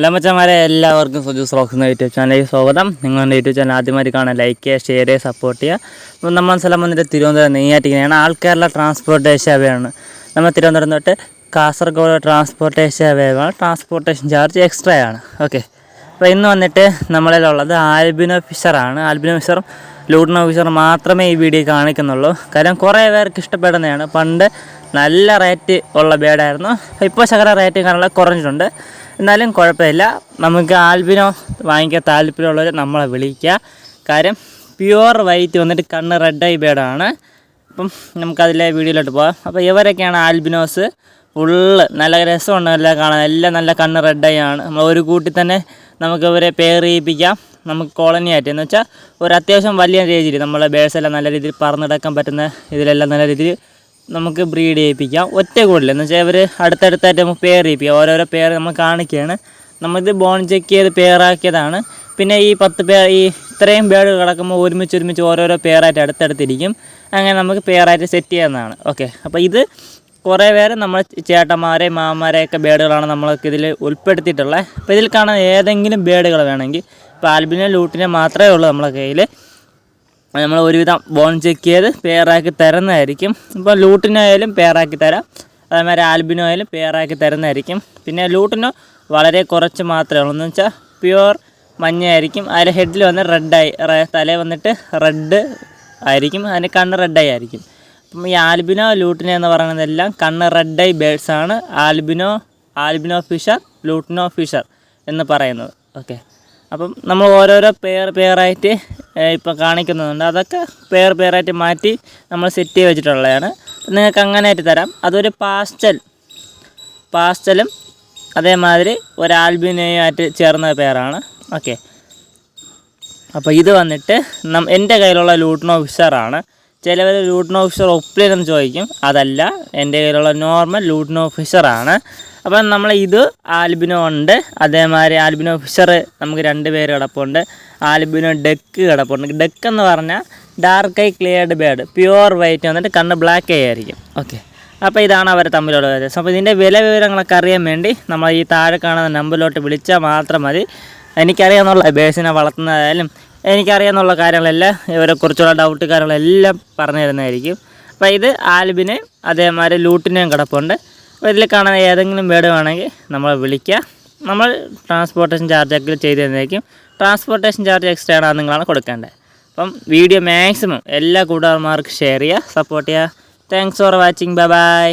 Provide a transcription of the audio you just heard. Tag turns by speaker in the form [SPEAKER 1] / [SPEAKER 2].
[SPEAKER 1] ലമച്ചന്മാരെ എല്ലാവർക്കും Suju rocks YouTube ചാനലിലേക്ക് സ്വാഗതം. നിങ്ങളുടെ യൂട്യൂബ് ചാനൽ ആദ്യമായിട്ട് കാണാൻ ലൈക്ക് ചെയ്യുക ഷെയർ ചെയ്യുക സപ്പോർട്ട് ചെയ്യുക. നമ്മൾ സ്ഥലം വന്നിട്ട് തിരുവനന്തപുരം നെയ്യാറ്റിങ്ങനെയാണ്. ആൾ കേരള ട്രാൻസ്പോർട്ടേഷൻ അവയാണ് നമ്മൾ തിരുവനന്തപുരം തൊട്ട് കാസർഗോഡ് ട്രാൻസ്പോർട്ടേഷൻ അവയാണ് ട്രാൻസ്പോർട്ടേഷൻ ചാർജ് എക്സ്ട്രാ ആണ്. ഓക്കെ അപ്പോൾ ഇന്ന് വന്നിട്ട് നമ്മളിലുള്ളത് ആൽബിനോ ഫിഷറാണ്. ആൽബിനോ ഫിഷറും ലൂട്ടിനോ ഓഫീസർ മാത്രമേ ഈ വീഡിയോ കാണിക്കുന്നുള്ളൂ. കാരണം കുറേ പേർക്ക് ഇഷ്ടപ്പെടുന്നതാണ്. പണ്ട് നല്ല റേറ്റ് ഉള്ള ബേഡായിരുന്നു ഇപ്പോൾ ശകല റേറ്റ് കാണാനുള്ള കുറഞ്ഞിട്ടുണ്ട്. എന്നാലും കുഴപ്പമില്ല. നമുക്ക് ആൽബിനോ വാങ്ങിക്കാൻ താല്പര്യമുള്ളവർ നമ്മളെ വിളിക്കുക. കാര്യം പ്യുവർ വൈറ്റ് വന്നിട്ട് കണ്ണ് റെഡ് ഐ ബേഡാണ് അപ്പം നമുക്കതിലെ വീഡിയോയിലോട്ട് പോകാം അപ്പോൾ ഇവരൊക്കെയാണ് ആൽബിനോസ്. ഫുള്ള് നല്ല രസമുണ്ട്. നല്ല കാണാൻ. എല്ലാം നല്ല കണ്ണ് റെഡ് ഐ ആണ് നമ്മൾ ഒരു കൂട്ടി തന്നെ നമുക്ക് ഇവരെ പേർ ചെയ്യിപ്പിക്കാം നമുക്ക് കോളനി ആയിട്ട്. എന്ന് വെച്ചാൽ ഒരു അത്യാവശ്യം വലിയ രീതിയിൽ നമ്മളെ ബേഴ്സ് എല്ലാം നല്ല രീതിയിൽ പറന്നെടുക്കാൻ പറ്റുന്ന ഇതിലെല്ലാം നല്ല രീതിയിൽ നമുക്ക് ബ്രീഡ് ചെയ്യിപ്പിക്കാം. ഒറ്റ കൂടുതൽ എന്ന് വെച്ചാൽ ഇവർ അടുത്തടുത്തായിട്ട് നമുക്ക് പെയർ ചെയ്യിപ്പിക്കാം. ഓരോരോ പെയർ നമ്മൾ കാണിക്കുകയാണ്. നമ്മളിത് ബോൺ ചെക്ക് ചെയ്ത് പെയറാക്കിയതാണ് പിന്നെ ഈ പത്ത് പേർ ഈ ഇത്രയും ബേഡ് കിടക്കുമ്പോൾ ഒരുമിച്ച് ഒരുമിച്ച് ഓരോരോ പെയറായിട്ട് അടുത്തടുത്തിരിക്കും. അങ്ങനെ നമുക്ക് പെയറായിട്ട് സെറ്റ് ചെയ്യാവുന്നതാണ്. ഓക്കെ അപ്പോൾ ഇത് കുറേ പേര് നമ്മൾ ചേട്ടന്മാരെ മാമാരെയൊക്കെ ബേഡുകളാണ് നമ്മൾക്ക് ഇതിൽ ഉൾപ്പെടുത്തിയിട്ടുള്ളത് അപ്പോൾ ഇതിൽ കാണാൻ ഏതെങ്കിലും ബേഡുകൾ വേണമെങ്കിൽ ഇപ്പോൾ ആൽബിനെ ലൂട്ടിനെ മാത്രമേ ഉള്ളൂ നമ്മളെ കയ്യിൽ. നമ്മൾ ഒരുവിധം ബോൺ ചെക്ക് ചെയ്ത് പെയറാക്കി തരുന്നതായിരിക്കും. ഇപ്പോൾ ലൂട്ടിനായാലും പെയറാക്കി തരാം. അതേമാതിരി ആൽബിനോ ആയാലും പെയറാക്കി തരുന്നതായിരിക്കും. പിന്നെ ലൂട്ടിനോ വളരെ കുറച്ച് മാത്രമേ ഉള്ളൂ. എന്ന് വെച്ചാൽ പ്യുവർ മഞ്ഞയായിരിക്കും. അതിൽ ഹെഡിൽ വന്ന് റെഡായി തലയിൽ വന്നിട്ട് റെഡ് ആയിരിക്കും. അതിന് കണ്ണ് റെഡായി ആയിരിക്കും. അപ്പം ഈ ആൽബിനോ ലൂട്ടിനോ എന്ന് പറയുന്നതെല്ലാം കണ്ണ് റെഡായി ബേഡ്സാണ് albino albino fisher lutino fisher എന്ന് പറയുന്നത്. ഓക്കെ അപ്പം നമ്മൾ ഓരോരോ പെയർ പെയറായിട്ട് ഇപ്പം കാണിക്കുന്നുണ്ട്. അതൊക്കെ പെയർ പെയറായിട്ട് മാറ്റി നമ്മൾ സെറ്റ് ചെയ്ത് വെച്ചിട്ടുള്ളതാണ്. നിങ്ങൾക്ക് അങ്ങനെ ആയിട്ട് തരാം. അതൊരു പാസ്റ്റൽ പാസ്റ്റലും അതേമാതിരി ഒരു ആൽബിനയുമായിട്ട് ചേർന്ന പേരാണ് ഓക്കെ അപ്പോൾ ഇത് വന്നിട്ട് നം എന്റെ കയ്യിലുള്ള ലൂട്ടിനോ ഫിഷറാണ് ചിലവർ ലൂട്ടിനോ ഓഫീസർ ഒപ്പിലെന്ന് ചോദിക്കും. അതല്ല എന്റെ കയ്യിലുള്ള നോർമൽ ലൂട്ടിനോ ഓഫീസറാണ് അപ്പം നമ്മൾ ഇത് ആൽബിനോ ഉണ്ട്. അതേമാതിരി ആൽബിനോ ഓഫീസർ നമുക്ക് രണ്ട് പേര് കിടപ്പുണ്ട്. ആൽബിനോ ഡെക്ക് കിടപ്പുണ്ട്. ഡെക്ക് എന്ന് പറഞ്ഞാൽ dark eye cleared bird pure white വന്നിട്ട് കണ്ണ് ബ്ലാക്ക് ഐ ആയിരിക്കും. ഓക്കെ അപ്പോൾ ഇതാണ് അവർ തമ്മിലുള്ള വ്യത്യാസം. അപ്പോൾ ഇതിന്റെ വില വിവരങ്ങളൊക്കെ അറിയാൻ വേണ്ടി നമ്മൾ ഈ താഴെ കാണുന്ന നമ്പറിലോട്ട് വിളിച്ചാൽ മാത്രം മതി. എനിക്കറിയാമെന്നുള്ള ബേസിനെ വളർത്തുന്നതായാലും എനിക്കറിയാമെന്നുള്ള കാര്യങ്ങളെല്ലാം ഇവരെക്കുറിച്ചുള്ള ഡൗട്ട് കാര്യങ്ങളെല്ലാം പറഞ്ഞു തരുന്നതായിരിക്കും. അപ്പോൾ ഇത് ആൽബിനെ അതേമാതിരി ലൂട്ടിനെയും കിടപ്പുണ്ട്. അപ്പോൾ ഇതിൽ കാണാൻ ഏതെങ്കിലും വേർഡ് വേണമെങ്കിൽ നമ്മളെ വിളിക്കുക. നമ്മൾ ട്രാൻസ്പോർട്ടേഷൻ ചാർജ് ചാർജൊക്കെ ചെയ്ത് തന്നേക്കും ട്രാൻസ്പോർട്ടേഷൻ ചാർജ് എക്സ്ട്രാ ആണ് നിങ്ങളാണ് കൊടുക്കേണ്ടത്. അപ്പം വീഡിയോ മാക്സിമം എല്ലാ കൂട്ടുകാർമാർക്കും ഷെയർ ചെയ്യുക സപ്പോർട്ട് ചെയ്യുക. Thanks for watching bye bye